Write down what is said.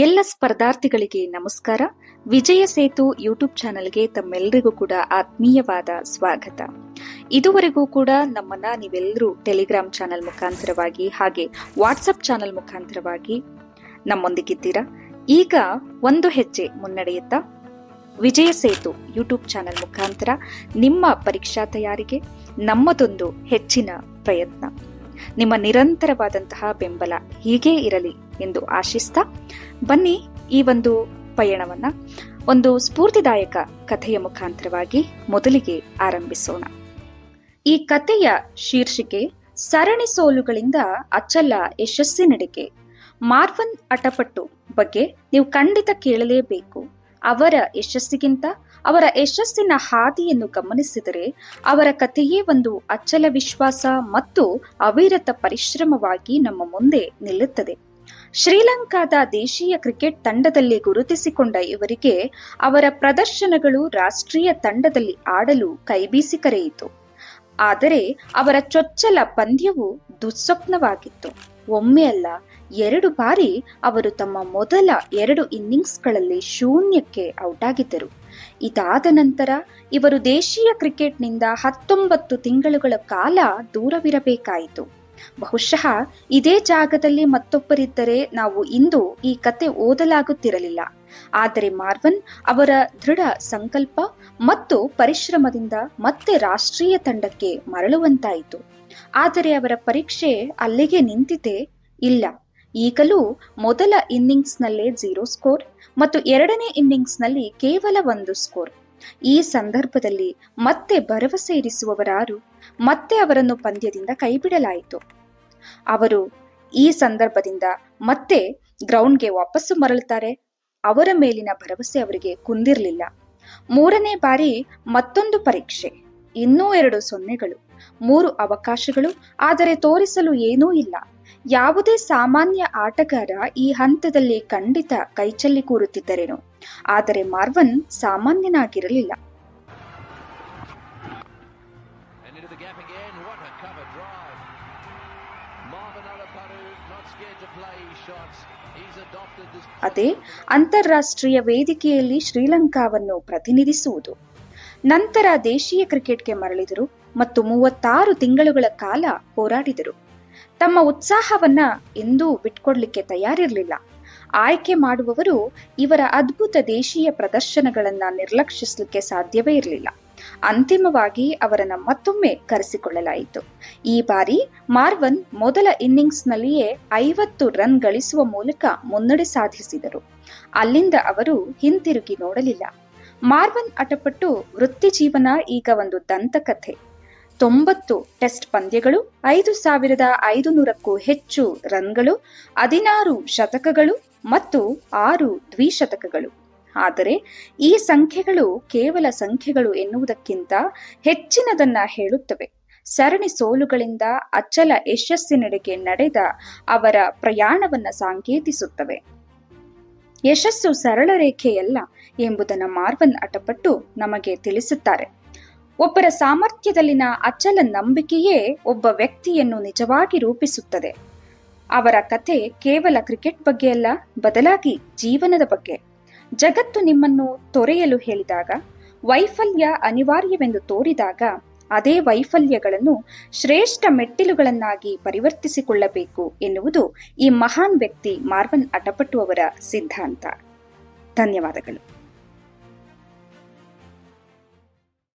ಎಲ್ಲ ಸ್ಪರ್ಧಾರ್ಥಿಗಳಿಗೆ ನಮಸ್ಕಾರ. ವಿಜಯ ಸೇತು ಯೂಟ್ಯೂಬ್ ಚಾನೆಲ್ಗೆ ತಮ್ಮೆಲ್ಲರಿಗೂ ಕೂಡ ಆತ್ಮೀಯವಾದ ಸ್ವಾಗತ. ಇದುವರೆಗೂ ಕೂಡ ನಮ್ಮನ್ನ ನೀವೆಲ್ಲರೂ ಟೆಲಿಗ್ರಾಮ್ ಚಾನೆಲ್ ಮುಖಾಂತರವಾಗಿ ಹಾಗೆ ವಾಟ್ಸಪ್ ಚಾನೆಲ್ ಮುಖಾಂತರವಾಗಿ ನಮ್ಮೊಂದಿಗಿದ್ದೀರಾ? ಈಗ ಒಂದು ಹೆಜ್ಜೆ ಮುನ್ನಡೆಯುತ್ತಾ. ವಿಜಯ ಸೇತು ಯೂಟ್ಯೂಬ್ ಚಾನೆಲ್ ಮುಖಾಂತರ ನಿಮ್ಮ ಪರೀಕ್ಷಾ ತಯಾರಿಗೆ ನಮ್ಮದೊಂದು ಹೆಚ್ಚಿನ ಪ್ರಯತ್ನ. ನಿಮ್ಮ ನಿರಂತರವಾದಂತಹ ಬೆಂಬಲ ಹೀಗೇ ಇರಲಿ ಎಂದು ಆಶಿಸ್ತಾ ಬನ್ನಿ ಈ ಒಂದು ಪಯಣವನ್ನ ಒಂದು ಸ್ಫೂರ್ತಿದಾಯಕ ಕಥೆಯ ಮುಖಾಂತರವಾಗಿ ಮೊದಲಿಗೆ ಆರಂಭಿಸೋಣ. ಈ ಕಥೆಯ ಶೀರ್ಷಿಕೆ ಸರಣಿ ಸೋಲುಗಳಿಂದ ಅಚಲ ಯಶಸ್ಸಿನಡಿಕೆ ಮಾರ್ವನ್ ಅಟಪಟ್ಟು ಬಗ್ಗೆ ನೀವು ಖಂಡಿತ ಕೇಳಲೇಬೇಕು. ಅವರ ಯಶಸ್ಸಿಗಿಂತ, ಅವರ ಯಶಸ್ಸಿನ ಹಾದಿಯನ್ನು ಗಮನಿಸಿದರೆ ಅವರ ಕಥೆಯೇ ಒಂದು ಅಚ್ಚಲ ವಿಶ್ವಾಸ ಮತ್ತು ಅವಿರತ ಪರಿಶ್ರಮವಾಗಿ ನಮ್ಮ ಮುಂದೆ ನಿಲ್ಲುತ್ತದೆ. ಶ್ರೀಲಂಕಾದ ದೇಶೀಯ ಕ್ರಿಕೆಟ್ ತಂಡದಲ್ಲಿ ಗುರುತಿಸಿಕೊಂಡ ಇವರಿಗೆ ಅವರ ಪ್ರದರ್ಶನಗಳು ರಾಷ್ಟ್ರೀಯ ತಂಡದಲ್ಲಿ ಆಡಲು ಕೈಬೀಸಿ ಕರೆಯಿತು. ಆದರೆ ಅವರ ಚೊಚ್ಚಲ ಪಂದ್ಯವು ದುಸ್ವಪ್ನವಾಗಿತ್ತು. ಒಮ್ಮೆ ಅಲ್ಲ ಎರಡು ಬಾರಿ ಅವರು ತಮ್ಮ ಮೊದಲ ಎರಡು ಇನ್ನಿಂಗ್ಸ್ಗಳಲ್ಲಿ ಶೂನ್ಯಕ್ಕೆ ಔಟ್ ಆಗಿದ್ದರು ಇದಾದ ನಂತರ ಇವರು ದೇಶೀಯ ಕ್ರಿಕೆಟ್ನಿಂದ ಹತ್ತೊಂಬತ್ತು ತಿಂಗಳುಗಳ ಕಾಲ ದೂರವಿರಬೇಕಾಯಿತು. ಬಹುಶಃ ಇದೇ ಜಾಗದಲ್ಲಿ ಮತ್ತೊಬ್ಬರಿದ್ದರೆ ನಾವು ಇಂದು ಈ ಕತೆ ಓದಲಾಗುತ್ತಿರಲಿಲ್ಲ. ಆದರೆ ಮಾರ್ವನ್ ಅವರ ದೃಢ ಸಂಕಲ್ಪ ಮತ್ತು ಪರಿಶ್ರಮದಿಂದ ಮತ್ತೆ ರಾಷ್ಟ್ರೀಯ ತಂಡಕ್ಕೆ ಮರಳುವಂತಾಯಿತು. ಆದರೆ ಅವರ ಪರೀಕ್ಷೆ ಅಲ್ಲಿಗೆ ನಿಂತಿದೆ ಇಲ್ಲ. ಈಗಲೂ ಮೊದಲ ಇನ್ನಿಂಗ್ಸ್ನಲ್ಲೇ ಜೀರೋ ಸ್ಕೋರ್ ಮತ್ತು ಎರಡನೇ ಇನ್ನಿಂಗ್ಸ್ನಲ್ಲಿ ಕೇವಲ ಒಂದು ಸ್ಕೋರ್. ಈ ಸಂದರ್ಭದಲ್ಲಿ ಮತ್ತೆ ಭರವಸೆ ಇರಿಸುವವರಾರು ಮತ್ತೆ ಅವರನ್ನು ಪಂದ್ಯದಿಂದ ಕೈಬಿಡಲಾಯಿತು. ಅವರು ಈ ಸಂದರ್ಭದಿಂದ ಮತ್ತೆ ಗ್ರೌಂಡ್ಗೆ ವಾಪಸ್ಸು ಮರಳುತ್ತಾರೆ. ಅವರ ಮೇಲಿನ ಭರವಸೆ ಅವರಿಗೆ ಕುಂದಿರಲಿಲ್ಲ. ಮೂರನೇ ಬಾರಿ ಮತ್ತೊಂದು ಪರೀಕ್ಷೆ, ಇನ್ನೂ ಎರಡು ಸೊನ್ನೆಗಳು, ಮೂರು ಅವಕಾಶಗಳು, ಆದರೆ ತೋರಿಸಲು ಏನೂ ಇಲ್ಲ. ಯಾವುದೇ ಸಾಮಾನ್ಯ ಆಟಗಾರ ಈ ಹಂತದಲ್ಲಿ ಖಂಡಿತ ಕೈಚಲ್ಲಿ ಕೂರುತ್ತಿದ್ದರೇನು. ಆದರೆ ಮಾರ್ವನ್ ಸಾಮಾನ್ಯನಾಗಿರಲಿಲ್ಲ. ಅದೇ ಅಂತಾರಾಷ್ಟ್ರೀಯ ವೇದಿಕೆಯಲ್ಲಿ ಶ್ರೀಲಂಕಾವನ್ನು ಪ್ರತಿನಿಧಿಸುವುದು. ನಂತರ ದೇಶೀಯ ಕ್ರಿಕೆಟ್ಗೆ ಮರಳಿದರು ಮತ್ತು ಮೂವತ್ತಾರು ತಿಂಗಳುಗಳ ಕಾಲ ಹೋರಾಡಿದರು. ತಮ್ಮ ಉತ್ಸಾಹವನ್ನ ಎಂದೂ ಬಿಟ್ಕೊಡ್ಲಿಕ್ಕೆ ತಯಾರಿರಲಿಲ್ಲ. ಆಯ್ಕೆ ಮಾಡುವವರು ಇವರ ಅದ್ಭುತ ದೇಶೀಯ ಪ್ರದರ್ಶನಗಳನ್ನ ನಿರ್ಲಕ್ಷಿಸಲಿಕ್ಕೆ ಸಾಧ್ಯವೇ ಇರಲಿಲ್ಲ. ಅಂತಿಮವಾಗಿ ಅವರನ್ನು ಮತ್ತೊಮ್ಮೆ ಕರೆಸಿಕೊಳ್ಳಲಾಯಿತು. ಈ ಬಾರಿ ಮಾರ್ವನ್ ಮೊದಲ ಇನ್ನಿಂಗ್ಸ್ನಲ್ಲಿಯೇ ಐವತ್ತು ರನ್ ಗಳಿಸುವ ಮೂಲಕ ಮುನ್ನಡೆ ಸಾಧಿಸಿದರು. ಅಲ್ಲಿಂದ ಅವರು ಹಿಂತಿರುಗಿ ನೋಡಲಿಲ್ಲ. ಮಾರ್ವನ್ ಅಟಪಟ್ಟು ವೃತ್ತಿ ಜೀವನ ಈಗ ಒಂದು ದಂತಕಥೆ. ತೊಂಬತ್ತು ಟೆಸ್ಟ್ ಪಂದ್ಯಗಳು, ಐದು ಸಾವಿರದ ಐದು ನೂರಕ್ಕೂ ಹೆಚ್ಚು ರನ್ಗಳು, ಹದಿನಾರು ಶತಕಗಳು ಮತ್ತು ಆರು ದ್ವಿಶತಕಗಳು. ಆದರೆ ಈ ಸಂಖ್ಯೆಗಳು ಕೇವಲ ಸಂಖ್ಯೆಗಳು ಎನ್ನುವುದಕ್ಕಿಂತ ಹೆಚ್ಚಿನದನ್ನ ಹೇಳುತ್ತವೆ. ಸರಣಿ ಸೋಲುಗಳಿಂದ ಅಚ್ಚಲ ಯಶಸ್ಸಿನೆಡೆಗೆ ನಡೆದ ಅವರ ಪ್ರಯಾಣವನ್ನ ಸಾಂಕೇತಿಸುತ್ತವೆ. ಯಶಸ್ಸು ಸರಳ ರೇಖೆಯಲ್ಲ ಎಂಬುದನ್ನು ಮಾರ್ವನ್ ಅಟಪಟ್ಟು ನಮಗೆ ತಿಳಿಸುತ್ತಾರೆ. ಒಬ್ಬರ ಸಾಮರ್ಥ್ಯದಲ್ಲಿನ ಅಚಲ ನಂಬಿಕೆಯೇ ಒಬ್ಬ ವ್ಯಕ್ತಿಯನ್ನು ನಿಜವಾಗಿ ರೂಪಿಸುತ್ತದೆ. ಅವರ ಕಥೆ ಕೇವಲ ಕ್ರಿಕೆಟ್ ಬಗ್ಗೆ ಅಲ್ಲ, ಬದಲಾಗಿ ಜೀವನದ ಬಗ್ಗೆ. ಜಗತ್ತು ನಿಮ್ಮನ್ನು ತೊರೆಯಲು ಹೇಳಿದಾಗ, ವೈಫಲ್ಯ ಅನಿವಾರ್ಯವೆಂದು ತೋರಿದಾಗ, ಅದೇ ವೈಫಲ್ಯಗಳನ್ನು ಶ್ರೇಷ್ಠ ಮೆಟ್ಟಿಲುಗಳನ್ನಾಗಿ ಪರಿವರ್ತಿಸಿಕೊಳ್ಳಬೇಕು ಎನ್ನುವುದು ಈ ಮಹಾನ್ ವ್ಯಕ್ತಿ ಮಾರ್ವನ್ ಅಟಪಟ್ಟು ಅವರ ಸಿದ್ಧಾಂತ. ಧನ್ಯವಾದಗಳು.